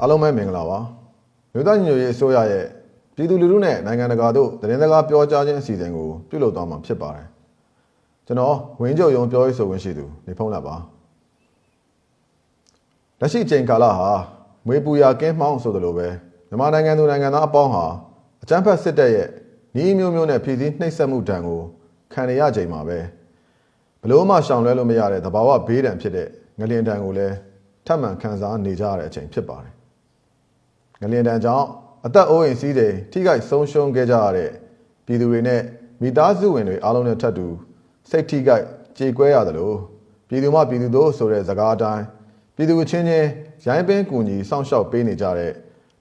အားလုံးပဲမင်္ဂလာပါမြို့သားညညရေးအစိုးရရဲ့ပြည်သူလူထုနဲ့နိုင်ငံတကာတို့သတင်းစကားပြောကြားခြင်းအစီအစဉ်ကိုပြုလုပ်သွားမှာဖြစ်ပါတယ်ကျွန်တော်ဝင်းချုပ်ရုံပြောရေးဆိုခွင့်ရှိသူနေဖုံးလာပါလက်ရှိချိန်ကာလဟာမွေပူရာကင်းမှောင်းဆိုသလိုပဲမြန်မာနိုင်ငံသူနိုင်ငံသားအပေါင်းဟာအကြမ်းဖက်စစ်တပ်ရဲ့ဤမျိုးမျိုးနဲ့ပြည်စည်းနှိပ်စက်မှုဒဏ်ကိုခံရရချိန်မှာပဲဘလို့မှရှောင်လွဲလို့မရတဲ့သဘာဝဘေးဒဏ်ဖြစ်တဲ့ငလျင်ဒဏ်ကိုလည်းထပ်မံခံစားနေကြရတဲ့အချိန်ဖြစ်ပါတယ် ငလျင်ဒဏ်ကြောင့်အသက်အိုးအိမ်စီးတွေထိခိုက်ဆုံးရှုံးခဲ့ကြရတဲ့ပြည်သူတွေနဲ့မိသားစုဝင်တွေအားလုံးနဲ့ထပ်တူစိတ်ထိခိုက်ကြေကွဲရတယ်လို့ပြည်သူမှပြည်သူတို့ဆိုတဲ့စကားအတိုင်းပြည်သူအချင်းချင်းရိုင်းပင်းကူညီစောင့်ရှောက်ပေးနေကြတဲ့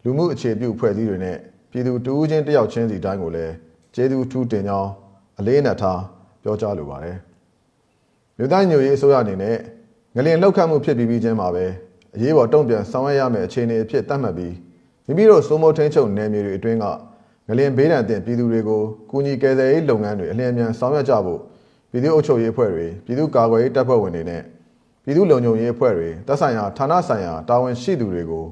လူမှုအခြေပြုဖွဲ့စည်းတွေနဲ့ပြည်သူတူဦးချင်းတယောက်ချင်းစီတိုင်းကိုလည်းကျေးဇူးထူးတင်ကြောင်းအလေးနက်ထားပြောကြားလိုပါတယ်မြို့သားညိုရေးအစိုးရအနေနဲ့ငလျင်လောက်ခတ်မှုဖြစ်ပြီးပြီးချင်းမှာပဲအရေးပေါ်တုံ့ပြန်ဆောင်ရွက်ရမယ့်အခြေအနေအဖြစ်သတ်မှတ်ပြီး မိမိတို့စိုးမိုးထိန်ချုပ်နယ်မြေတွေအတွင်းကငလျင်ဘေးဒဏ်တင်ပြည်သူတွေကိုကူညီကယ်ဆယ်ရေးလုပ်ငန်းတွေအလျင်အမြန်ဆောင်ရွက်ကြဖို့ပြည်သူ့အုပ်ချုပ်ရေးအဖွဲ့တွေပြည်သူ့ကာကွယ်ရေးတပ်ဖွဲ့ဝင်တွေနဲ့ပြည်သူ့လုံခြုံရေးအဖွဲ့တွေတပ်ဆိုင်ရာဌာနဆိုင်ရာတာဝန်ရှိသူတွေကို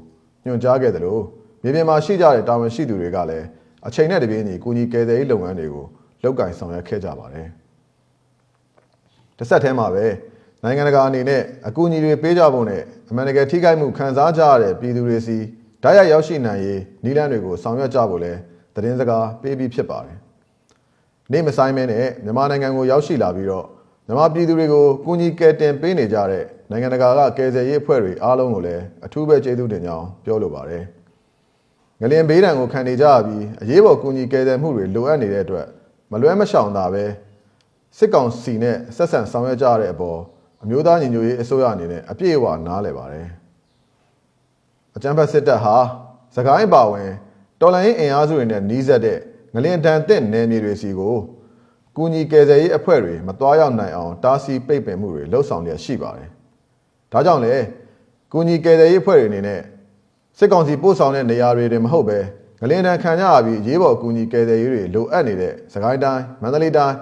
ညွှန်ကြားခဲ့တယ်လို့မြေပြင်မှာရှိကြတဲ့တာဝန်ရှိသူတွေကလည်းအချိန်နဲ့တပြေးညီကူညီကယ်ဆယ်ရေးလုပ်ငန်းတွေကိုလုပ်ကင်ဆောင်ရွက်ခဲ့ကြပါတယ်။တစ်ဆက်တည်းမှာပဲနိုင်ငံတကာအနေနဲ့အကူအညီတွေပေးကြဖို့နဲ့အမှန်တကယ်ထိခိုက်မှုခံစားကြရတဲ့ပြည်သူတွေစီ ဓာတ်ရိုက်ရောက်ရှိနိုင်ရေးနည်းလမ်းတွေကိုဆောင်ရွက်ကြဖို့လဲသတင်းစကားပေးပြီးဖြစ်ပါတယ်။နေ့မဆိုင်မဲနဲ့မြန်မာနိုင်ငံကိုရောက်ရှိလာပြီးတော့မြန်မာပြည်သူတွေကိုကူညီကယ်တင်ပေးနေကြတဲ့နိုင်ငံတကာကကယ်ဆယ်ရေးအဖွဲ့တွေအားလုံးကိုလည်းအထူးပဲကျေးဇူးတင်ကြောင်းပြောလိုပါတယ်။ငလျင်ဘေးဒဏ်ကိုခံနေကြရပြီးအရေးပေါ်ကူညီကယ်ဆယ်မှုတွေလိုအပ်နေတဲ့အတွက်မလွဲမရှောင်တာပဲစစ်ကောင်စီနဲ့ဆက်ဆံဆောင်ရွက်ကြရတဲ့အပေါ်အမျိုးသားညီညွတ်ရေးအစိုးရအနေနဲ့အပြည့်အဝနားလည်ပါတယ်။ အကြံဖက်စစ်တပ်ဟာသခိုင်းပါဝင်တော်လိုင်းအင်အားစုတွေနဲ့နှီးဆက်တဲ့ငလျင်တန်တဲ့နယ်မြေတွေစီကိုကူညီကယ်ဆယ်ရေးအဖွဲ့တွေမတွားရောက်နိုင်အောင်တားဆီးပိတ်ပင်မှုတွေလှုပ်ဆောင်ရရှိပါတယ်။ဒါကြောင့်လေကူညီကယ်ဆယ်ရေးအဖွဲ့တွေအနေနဲ့စစ်ကောင်စီပို့ဆောင်တဲ့နေရာတွေတင်မဟုတ်ပဲငလျင်တန်ခံရပြီးရေးပေါ်ကူညီကယ်ဆယ်ရေးတွေလိုအပ်နေတဲ့သခိုင်းတိုင်းမန္တလေးတိုင်း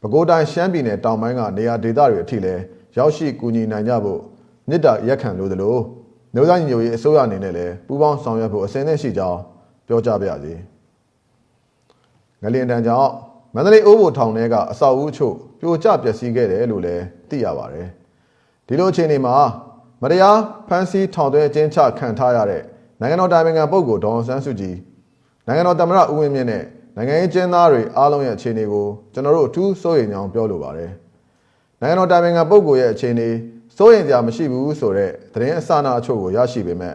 ပဲခူးတိုင်းရှမ်းပြည်နယ်တောင်ပိုင်းကနေရာဒေသတွေအထိလည်းရောက်ရှိကူညီနိုင်ကြဖို့မြစ်တာရက်ခံလို့သလို မျိုးသားညီညွတ်ရေးအစိုးရအနေနဲ့လည်းပူးပေါင်းဆောင်ရွက်ဖို့အစဉ်အသင့်ရှိကြောင်းပြောကြားပါရစေ။ငလျင်တန်ကြောင့်မန္တလေးအိုးဘိုထောင်ထဲကအဆောက်အဦအချို့ပြိုကျပျက်စီးခဲ့တယ်လို့လည်းသိရပါတယ်။ဒီလိုအခြေအနေမှာမတရားဖမ်းဆီးထောင်သွင်းအကျဉ်းချခံထားရတဲ့နိုင်ငံတော်တိုင်ပင်ခံပုဂ္ဂိုလ်ဒေါအောင်ဆန်းစုကြည်နိုင်ငံတော်သမ္မတဦးဝင်းမြင့်နဲ့နိုင်ငံရေးကျင်းသားတွေအားလုံးရဲ့အခြေအနေကိုကျွန်တော်တို့အထူးစိုးရိမ်ကြောင်းပြောလိုပါတယ်။နိုင်ငံတော်တိုင်ပင်ခံပုဂ္ဂိုလ်ရဲ့အခြေအနေ စိုးရိမ်စရာမရှိဘူးဆိုတဲ့သတင်းအစအနာအချို့ကိုရရှိပေမဲ့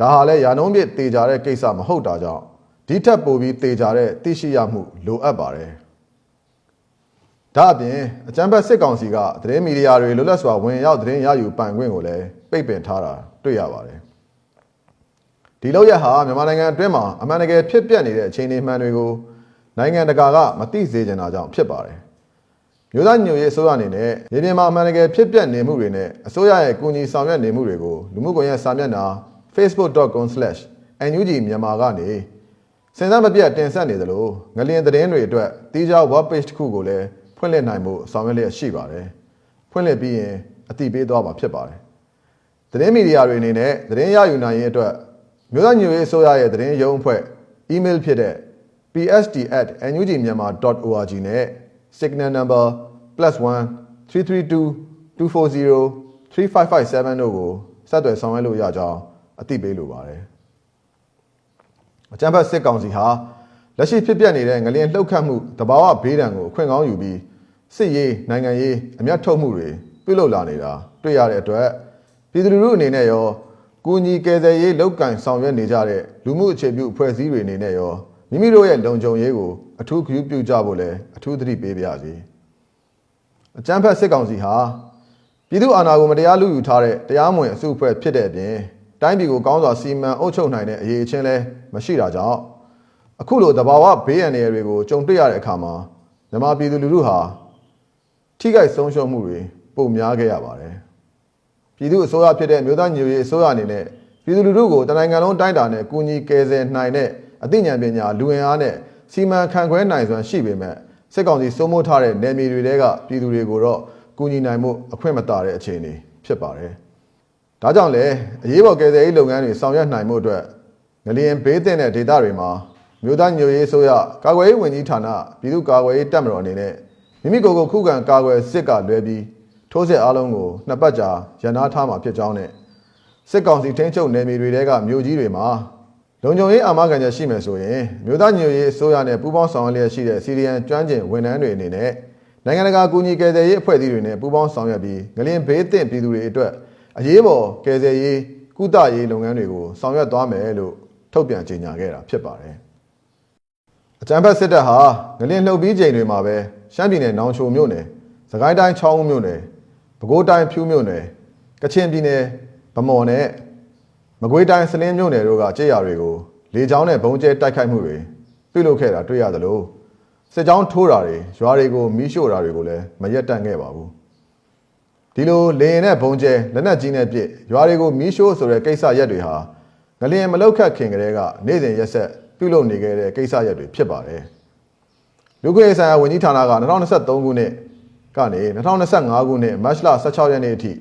ဒါဟာလည်းယာနှုံးပြတေကြတဲ့ကိစ္စမဟုတ်တာကြောင့်ဒီထက်ပိုပြီးတေကြတဲ့သိရှိရမှုလိုအပ်ပါတယ်။ဒါအပြင်အကြံဖက်စစ်ကောင်စီကသတင်းမီဒီယာတွေလွတ်လပ်စွာဝင်ရောက်သတင်းရယူပိုင်ခွင့်ကိုလည်းပိတ်ပင်ထားတာတွေ့ရပါတယ်။ဒီလောက်ရဟာမြန်မာနိုင်ငံအတွင်းမှာအမှန်တကယ်ဖြစ်ပျက်နေတဲ့အခြေအနေမှန်တွေကိုနိုင်ငံတကာကမသိစေချင်တာကြောင့်ဖြစ်ပါတယ်။ မြို့သားညိုရေးအစိုးရအနေနဲ့မြေပြင်မှာအမှန်တကယ်ဖြစ်ပျက်နေမှုတွေနဲ့အစိုးရရဲ့ကူညီဆောင်ရွက်နေမှုတွေကိုလူမှုကွန်ရက်စာမျက်နှာ facebook.com/nug မြန်မာကနေစင်စမ်းမပြတ်တင်ဆက်နေသလိုငလျင်သတင်းတွေအတွက်တီးခြား web page တစ်ခုကိုလည်းဖွင့်လှစ်နိုင်မှုဆောင်ရွက်လျက်ရှိပါတယ်။ဖွင့်လှစ်ပြီးရင်အတိပေးသွားမှာဖြစ်ပါတယ်။သတင်းမီဒီယာတွေအနေနဲ့သတင်းရယူနိုင်ရေးအတွက်မြို့သားညွေအစိုးရရဲ့သတင်းရုံးအဖွဲ့ email ဖြစ်တဲ့ pst@nugmyanmar.org နဲ့ signal number +1 332 240 3557တို့ကိုဆက်သွယ်ဆောင်ရွက်လို့ရကြောင်းအသိပေးလိုပါတယ်။အကြံဖတ်စစ်ကောင်စီဟာလက်ရှိဖြစ်ပျက်နေတဲ့ငလျင်လှုပ်ခတ်မှုတဘာဝဘေးဒဏ်ကိုအခွင့်ကောင်းယူပြီးစစ်ရေးနိုင်ငံရေးအမျက်ထုတ်မှုတွေပြုလုပ်လာနေတာတွေ့ရတဲ့အတွက်ပြည်သူလူထုအနေနဲ့ရောကူညီကယ်ဆယ်ရေးလုပ်ကင်ဆောင်ရွက်နေကြတဲ့လူမှုအခြေပြုအဖွဲ့အစည်းတွေအနေနဲ့ရော မိမိတို့ရဲ့လုံခြုံရေးကိုအထူးဂရုပြုကြဖို့လည်းအထူးသတိပေးပါရစေ။အကြမ်းဖက်စစ်ကောင်စီဟာပြည်သူအာဏာကိုမတရားလူယူထားတဲ့တရားမဝင်အစုအဖွဲ့ဖြစ်တဲ့အပြင်တိုင်းပြည်ကိုကောင်းစွာစီမံအုပ်ချုပ်နိုင်တဲ့အရေးအချင်းလည်းမရှိတာကြောင့်အခုလိုတဘာဝဘေးအန္တရာယ်တွေကိုကြုံတွေ့ရတဲ့အခါမှာမြန်မာပြည်သူလူထုဟာထိခိုက်ဆုံးရှုံးမှုတွေပုံများခဲ့ရပါတယ်။ပြည်သူအစိုးရဖြစ်တဲ့မြို့သားညွေရေးအစိုးရအနေနဲ့ပြည်သူလူထုကိုတနိုင်ငံလုံးတိုင်းတာနဲ့ကူညီကယ်ဆယ်နိုင်တဲ့ အသိဉာဏ်ပညာလူဝင်အားနဲ့စီမံခန့်ခွဲနိုင်စွမ်းရှိပေမဲ့စစ်ကောင်စီစိုးမိုးထားတဲ့နယ်မြေတွေတဲကပြည်သူတွေကိုတော့ကူညီနိုင်မှုအခွင့်မတာတဲ့အခြေအနေဖြစ်ပါတယ်။ဒါကြောင့်လည်းအရေးပေါ်ကယ်ဆယ်ရေးလုပ်ငန်းတွေဆောင်ရွက်နိုင်မှုအတွက်ငလျင်ဘေးသင့်တဲ့ဒေသတွေမှာမြို့သားညိုရေးအစိုးရကာကွယ်ရေးဝန်ကြီးဌာနပြည်သူ့ကာကွယ်ရေးတပ်မတော်အနေနဲ့မိမိကိုယ်ကိုခုခံကာကွယ်စစ်ကလွဲပြီးထိုးစစ်အားလုံးကိုနှစ်ပတ်ကြာရန်နာထားမှာဖြစ်ကြောင်းနဲ့စစ်ကောင်စီထိန်းချုပ်နယ်မြေတွေတဲကမြို့ကြီးတွေမှာ လုံခြုံရေးအာမခံချက်ရှိမယ်ဆိုရင်မြို့သားညိုရေးအစိုးရနဲ့ပူးပေါင်းဆောင်ရွက်လျက်ရှိတဲ့စီရီယန်ကျွမ်းကျင်ဝန်ထမ်းတွေအနေနဲ့နိုင်ငံတကာကူညီကယ်ဆယ်ရေးအဖွဲ့အစည်းတွေနဲ့ပူးပေါင်းဆောင်ရွက်ပြီးငလျင်ဘေးသင့်ပြည်သူတွေအတွက်အရေးပေါ်ကယ်ဆယ်ရေးကုသရေးလုပ်ငန်းတွေကိုဆောင်ရွက်သွားမယ်လို့ထုတ်ပြန်ကြေညာခဲ့တာဖြစ်ပါတယ်။အကြံဖက်စစ်တပ်ဟာငလျင်လှုပ်ပြီးချိန်တွေမှာပဲရှမ်းပြည်နယ်နောင်ချိုမြို့နယ်၊စကိုင်းတိုင်းချောင်းဦးမြို့နယ်၊ပဲခူးတိုင်းဖြူးမြို့နယ်၊ကချင်ပြည်နယ်ဗမော်နဲ့ မကွေးတိုင်းစလင်းမြို့နယ်တို့ကကြေးရွာတွေကိုလေကြောင်းနဲ့ဘုံကျဲတိုက်ခိုက်မှုတွေပြုလုပ်ခဲ့တာတွေ့ရသလိုစစ်ကြောင်းထိုးတာတွေရွာတွေကိုမီးရှို့တာတွေကိုလည်းမရက်တန့်ခဲ့ပါဘူးဒီလိုလေရင်နဲ့ဘုံကျဲလက်နက်ကြီးနဲ့ပစ်ရွာတွေကိုမီးရှို့ဆိုတဲ့ကိစ္စရက်တွေဟာငလျင်မလောက်ခတ်ခင်ကလေးကနေ့စဉ်ရက်ဆက်ပြုလုပ်နေခဲ့တဲ့ကိစ္စရက်တွေဖြစ်ပါတယ်လူခွေဆိုင်ရာဝန်ကြီးဌာနက2023ခုနှစ်ကနေ2025ခုနှစ်မတ်လ16ရက်နေ့အထိ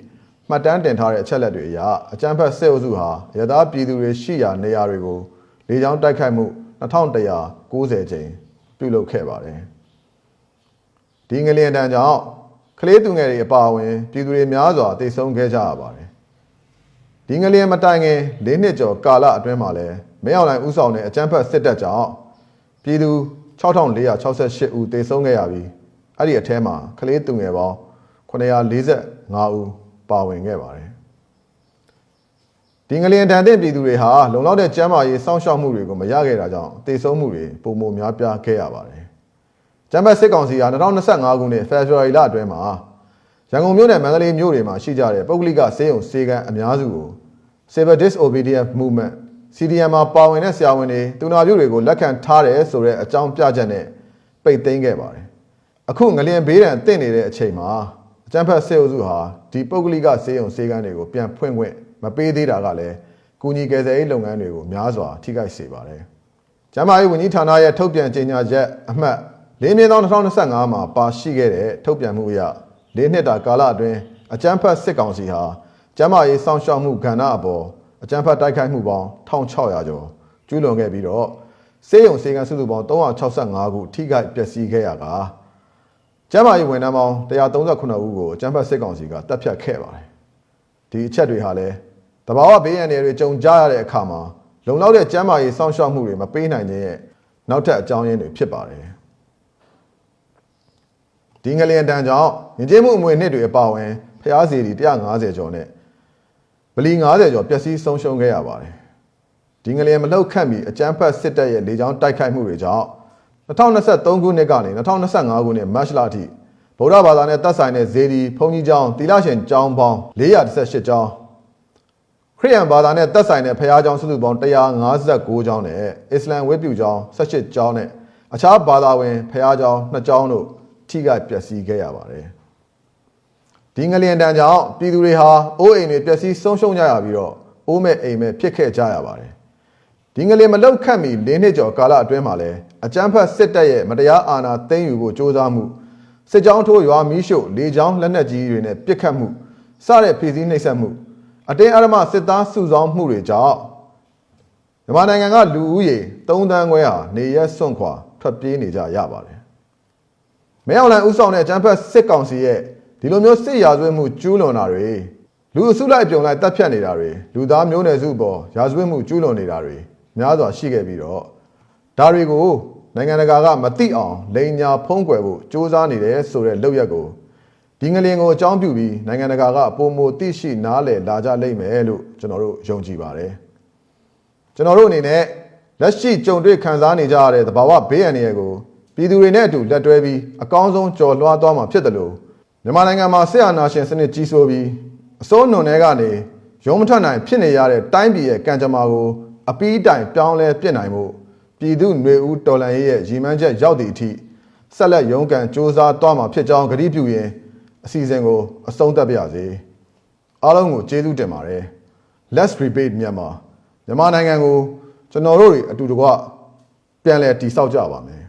မှတ်တမ်းတင်ထားတဲ့အချက်လက်တွေအရအကြမ်းဖက်စစ်အုပ်စုဟာရသားပြည်သူတွေရှိရာနေရာတွေကိုလေကြောင်းတိုက်ခိုက်မှု2190ကြိမ်ပြုလုပ်ခဲ့ပါတယ်။ဒီငလျင်တန်းကြောင့်ကလေးသူငယ်တွေအပါအဝင်ပြည်သူတွေများစွာတိတ်ဆုံးခဲ့ကြရပါတယ်။ဒီငလျင်မတိုင်ခင်၄နှစ်ကျော်ကာလအတွင်းမှာလည်းမင်းအောင်လှိုင်ဥဆောင်တဲ့အကြမ်းဖက်စစ်တပ်ကြောင့်ပြည်သူ6468ဦးတိတ်ဆုံးခဲ့ရပြီးအဲ့ဒီအထဲမှာကလေးသူငယ်ပေါင်း945ဦး ပါဝင်ခဲ့ပါတယ်ဒီငလျင်တန်တဲ့ပြည်သူတွေဟာလုံလောက်တဲ့ကျန်းမာရေးစောင့်ရှောက်မှုတွေကိုမရခဲ့တာကြောင့်တည်ဆုံးမှုတွေပုံမများပြားခဲ့ရပါတယ်ကျန်းမာစစ်ကောင်စီဟာ2025ခုနှစ်ဖေဖော်ဝါရီလအတွင်းမှာရန်ကုန်မြို့နယ်မန္တလေးမြို့တွေမှာရှိကြတဲ့ပုဂ္ဂလိကစေယုံစေကံအများစုကို Civil Disobedience Movement CDM မှာပါဝင်တဲ့ဆရာဝန်တွေတူနာပြုတွေကိုလက်ခံထားတယ်ဆိုတဲ့အကြောင်းပြချက်နဲ့ပိတ်သိမ်းခဲ့ပါတယ်အခုငလျင်ဘေးဒဏ်တင့်နေတဲ့အချိန်မှာ အကြံဖက်စေအုပ်စုဟာဒီပုဂ္ဂလိကစေယုံစေကန်းတွေကိုပြန်ဖွင့်ခွင့်မပေးသေးတာကလည်းကုညီကယ်ဆယ်ရေးလုပ်ငန်းတွေကိုများစွာထိခိုက်စေပါတယ်။ကျန်းမာရေးဝန်ကြီးဌာနရဲ့ထုတ်ပြန်ကြေညာချက်အမှတ်၄မြင်းသော2025မှာပါရှိခဲ့တဲ့ထုတ်ပြန်မှုအရ၄နှစ်တာကာလအတွင်းအကြမ်းဖက်စစ်ကောင်စီဟာကျန်းမာရေးစောင့်ရှောက်မှုကဏ္ဍအပေါ်အကြမ်းဖက်တိုက်ခိုက်မှုပေါင်း1600ကျော်ကျူးလွန်ခဲ့ပြီးတော့စေယုံစေကန်းစုစုပေါင်း365ခုထိခိုက်ပျက်စီးခဲ့ရတာကျ မ်းမာရေးဝန်ထမ်းပေါင်း139ဦးကိုအကြမ်းဖက်စစ်ကောင်စီကတပ်ဖြတ်ခဲ့ပါတယ်။ဒီအချက်တွေဟာလည်းတဘာဝဘေးရန်တွေကြုံကြရတဲ့အခါမှာလုံလောက်တဲ့ကျမ်းမာရေးစောင့်ရှောက်မှုတွေမပေးနိုင်ခြင်းရဲ့နောက်ထပ်အကြောင်းရင်းတွေဖြစ်ပါတယ်။ဒီငလျင်တန်ကြောင့်ညင်ကျေးမှုအမွေနှစ်တွေအပါအဝင်ဖျားစီတီ150ကျော်နဲ့ဗလီ90ကျော်ပျက်စီးဆုံးရှုံးခဲ့ရပါတယ်။ဒီငလျင်မလှုပ်ခတ်မီအကြမ်းဖက်စစ်တပ်ရဲ့လေကြောင်းတိုက်ခိုက်မှုတွေကြောင့် 2023ခုနှစ်ကနေ2025ခုနှစ်မတ်လအထိဗုဒ္ဓဘာသာနဲ့သက်ဆိုင်တဲ့ဇေဒီဘုန်းကြီးကျောင်းတီလာရှင်ကျောင်းပေါင်း418ကျောင်းခရစ်ယာန်ဘာသာနဲ့သက်ဆိုင်တဲ့ဖခင်ကျောင်းစုစုပေါင်း159ကျောင်းနဲ့အစ္စလမ်ဝတ်ပြုကျောင်း18ကျောင်းနဲ့အခြားဘာသာဝင်ဖခင်ကျောင်း2ကျောင်းတို့ထိခိုက်ပျက်စီးခဲ့ရပါတယ်ဒီငလျင်တန်ကြောင့်ပြည်သူတွေဟာအိုးအိမ်တွေပျက်စီးဆုံးရှုံးကြရပြီးတော့အိုးမဲ့အိမ်မဲ့ဖြစ်ခဲ့ကြရပါတယ် ဒီငလင်မလောက်ခတ်မီ၄နှစ်ကျော်ကာလအတွင်းမှာလည်းအကြမ်းဖက်စစ်တပ်ရဲ့မတရားအာဏာသိမ်းယူဖို့ကြိုးစားမှုစစ်ကြောင်းထိုးရွာမီးရှို့လေကြောင်းလက်နက်ကြီးတွေနဲ့ပစ်ခတ်မှုစတဲ့ပြည်စည်းနှိပ်စက်မှုအတင်းအဓမ္မစစ်သားစုဆောင်းမှုတွေကြောင့်မြန်မာနိုင်ငံကလူဦးရေ3သန်းခွဲဟာနေရက်စွန့်ခွာထွက်ပြေးနေကြရပါတယ်။မဲအောင်လန်ဥဆောင်တဲ့အကြမ်းဖက်စစ်ကောင်စီရဲ့ဒီလိုမျိုးစစ်ရာဇဝတ်မှုကျူးလွန်တာတွေလူအစုလိုက်ပြုံလိုက်တပ်ဖြတ်နေတာတွေလူသားမျိုးနွယ်စုပေါ်ရာဇဝတ်မှုကျူးလွန်နေတာတွေ များစွာရှိခဲ့ပြီးတော့ဒါတွေကိုနိုင်ငံတကာကမသိအောင်လိန်ညာဖုံးကွယ်ဖို့စ조사နေတယ်ဆိုတဲ့လုပ်ရက်ကိုဒီငလင်ကိုအကြောင်းပြုပြီးနိုင်ငံတကာကပုံမသိရှိနားလည်လာကြလိမ့်မယ်လို့ကျွန်တော်တို့ယုံကြည်ပါတယ်ကျွန်တော်တို့အနေနဲ့လက်ရှိကြုံတွေ့ခံစားနေကြရတဲ့သဘာဝဘေးအန္တရာယ်ကိုပြည်သူတွေနဲ့အတူလက်တွဲပြီးအကောင်းဆုံးကြော်လွှားသွားမှာဖြစ်တယ်လို့မြန်မာနိုင်ငံမှာဆရာနာရှင်စနစ်ကြီးစိုးပြီးအစိုးနွန်တွေကနေရုံးမထွက်နိုင်ဖြစ်နေရတဲ့တိုင်းပြည်ရဲ့ကံကြမ္မာကို အပီးတိုင်ပြောင်းလဲပြစ်နိုင်မှုပြည်သူຫນွေဦးတော်လန်ရေးရဲ့ရည်မှန်းချက်ရောက်သည့်အထိဆက်လက်ရုန်းကန်စ조사သွားမှာဖြစ်ကြောင်းကြေပြုရင်အစီအစဉ်ကိုအဆုံးသတ်ပါရစေအားလုံးကိုကျေးဇူးတင်ပါတယ် Let's Rebate မြန်မာမြန်မာနိုင်ငံကိုကျွန်တော်တို့တွေအတူတကွပြန်လည်တည်ဆောက်ကြပါမယ်